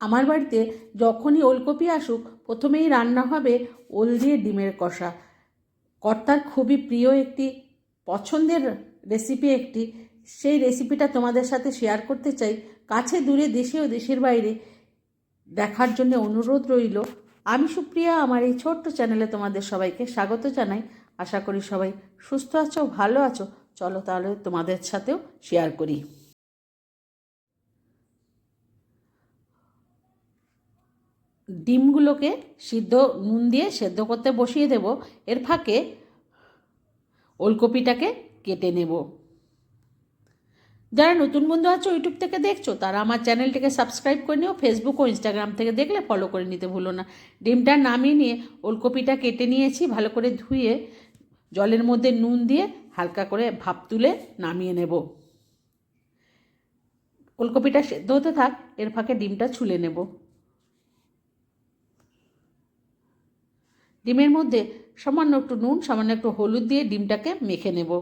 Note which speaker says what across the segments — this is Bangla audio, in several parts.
Speaker 1: আমার বাড়িতে যখনই ওলকপি আসুক, প্রথমেই রান্না হবে ওল দিয়ে ডিমের কষা। কর্তার খুবই প্রিয় একটি, পছন্দের রেসিপি একটি। সেই রেসিপিটা তোমাদের সাথে শেয়ার করতে চাই। কাছে দূরে দেশে ও দেশের বাইরে দেখার জন্য অনুরোধ রইল। আমি সুপ্রিয়া, আমার এই ছোট্ট চ্যানেলে তোমাদের সবাইকে স্বাগত জানাই। আশা করি সবাই সুস্থ আছো, ভালো আছো। চলো তাহলে তোমাদের সাথেও শেয়ার করি। ডিমগুলোকে সিদ্ধ নুন দিয়ে সেদ্ধ করতে বসিয়ে দেব। এর ফাঁকে ওলকপিটাকে কেটে নেব। যারা নতুন বন্ধু আছো ইউটিউব থেকে দেখছ, তারা আমার চ্যানেলটিকে সাবস্ক্রাইব করে নিও। ফেসবুক ও ইনস্টাগ্রাম থেকে দেখলে ফলো করে নিতে ভুলো না। ডিমটা নামিয়ে নিয়ে ওলকপিটা কেটে নিয়েছি, ভালো করে ধুয়ে জলের মধ্যে নুন দিয়ে হালকা করে ভাপ তুলে নামিয়ে নেব। ওলকপিটা সেদ্ধ হতে থাক, এর ফাঁকে ডিমটা ছুলে নেব। ডিমের মধ্যে সামান্য একটু নুন, সামান্য একটু হলুদ দিয়ে ডিমটাকে মেখে নেব।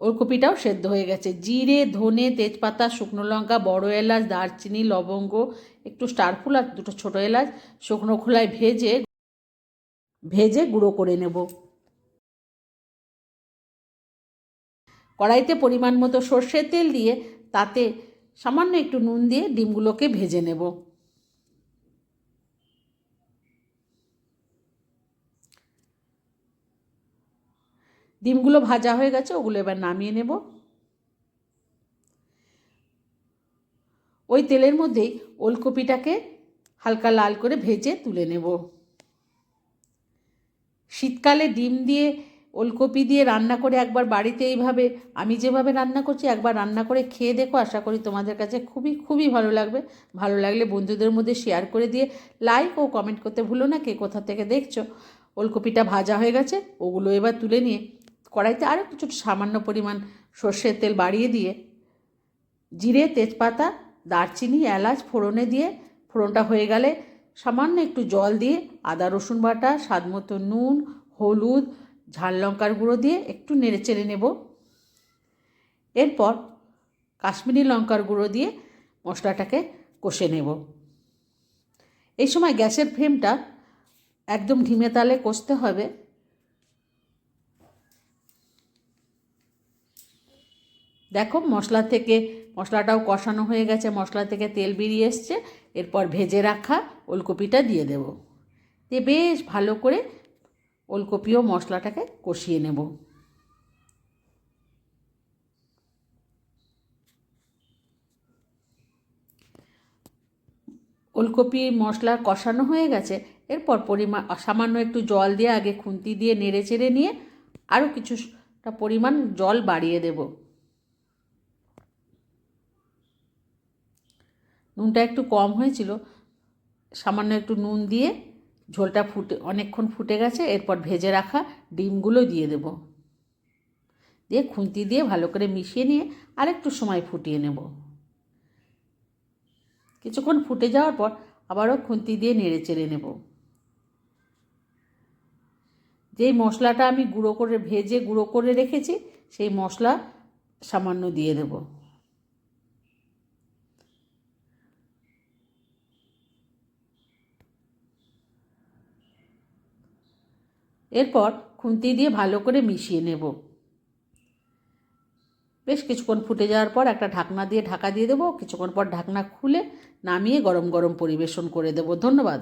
Speaker 1: ওলকপিটাও সেদ্ধ হয়ে গেছে। জিরে, ধনে, তেজপাতা, শুকনো লঙ্কা, বড় এলাচ, দারচিনি, লবঙ্গ, একটু স্টারফুল আর দুটো ছোটো এলাচ, শুকনো খোলায় ভেজে ভেজে গুঁড়ো করে নেব। কড়াইতে পরিমাণ মতো সর্ষের তেল দিয়ে তাতে সামান্য একটু নুন দিয়ে ডিমগুলোকে ভেজে নেব। ডিমগুলো ভাজা হয়ে গেছে, ওগুলো এবার নামিয়ে নেব। ওই তেলের মধ্যেই ওলকপিটাকে হালকা লাল করে ভেজে তুলে নেব। শীতকালে ডিম দিয়ে ওলকপি দিয়ে রান্না করে একবার বাড়িতে এইভাবে, আমি যেভাবে রান্না করছি একবার রান্না করে খেয়ে দেখো, আশা করি তোমাদের কাছে খুবই খুবই ভালো লাগবে। ভালো লাগলে বন্ধুদের মধ্যে শেয়ার করে দিয়ে লাইক ও কমেন্ট করতে ভুলো না, কে কোথা থেকে দেখছ। ওলকপিটা ভাজা হয়ে গেছে, ওগুলো এবার তুলে নিয়ে কড়াইতে আরও কিছু সামান্য পরিমাণ সর্ষের তেল বাড়িয়ে দিয়ে, জিরে, তেজপাতা, দারচিনি, এলাচ, ফোড়নে দিয়ে, ফোড়নটা হয়ে গেলে সামান্য একটু জল দিয়ে আদা রসুন বাটা, স্বাদ মতো নুন, হলুদ ঝাল লঙ্কার গুঁড়ো দিয়ে একটু নেড়ে চেড়ে নেব। এরপর কাশ্মীরি লঙ্কার গুঁড়ো দিয়ে মশলাটাকে কষে নেব। এই সময় গ্যাসের ফ্লেমটা একদম ঢিমে তালে কষতে হবে। দেখো মশলা থেকে মশলাটাও কষানো হয়ে গেছে, মশলা থেকে তেল বেরিয়ে এসছে। এরপর ভেজে রাখা ওলকপিটা দিয়ে দেব। দিয়ে বেশ ভালো করে ওলকপি ও মশলাটাকে কষিয়ে নেব। ওলকপি মশলা কষানো হয়ে গেছে, এরপর পরিমাণ সামান্য একটু জল দিয়ে আগে খুন্তি দিয়ে নেড়ে চেড়ে নিয়ে আরও কিছুটা পরিমাণ জল বাড়িয়ে দেব। নুনটা একটু কম হয়েছিল, সামান্য একটু নুন দিয়ে ঝোলটা ফুটে, অনেকক্ষণ ফুটে গেছে, এরপর ভেজে রাখা ডিমগুলো দিয়ে দেব। দিয়ে খুন্তি দিয়ে ভালো করে মিশিয়ে নিয়ে আরেকটু সময় ফুটিয়ে নেব। কিছুক্ষণ ফুটে যাওয়ার পর আবারও খুন্তি দিয়ে নেড়ে চেড়ে নেব। যেই মশলাটা আমি গুঁড়ো করে, ভেজে গুঁড়ো করে রেখেছি, সেই মশলা সামান্য দিয়ে দেবো। এরপর খুন্তি দিয়ে ভালো করে মিশিয়ে নেব। বেশ কিছুক্ষণ ফুটে যাওয়ার পর একটা ঢাকনা দিয়ে ঢাকা দিয়ে দেবো। কিছুক্ষণ পর ঢাকনা খুলে নামিয়ে গরম গরম পরিবেশন করে দেবো। ধন্যবাদ।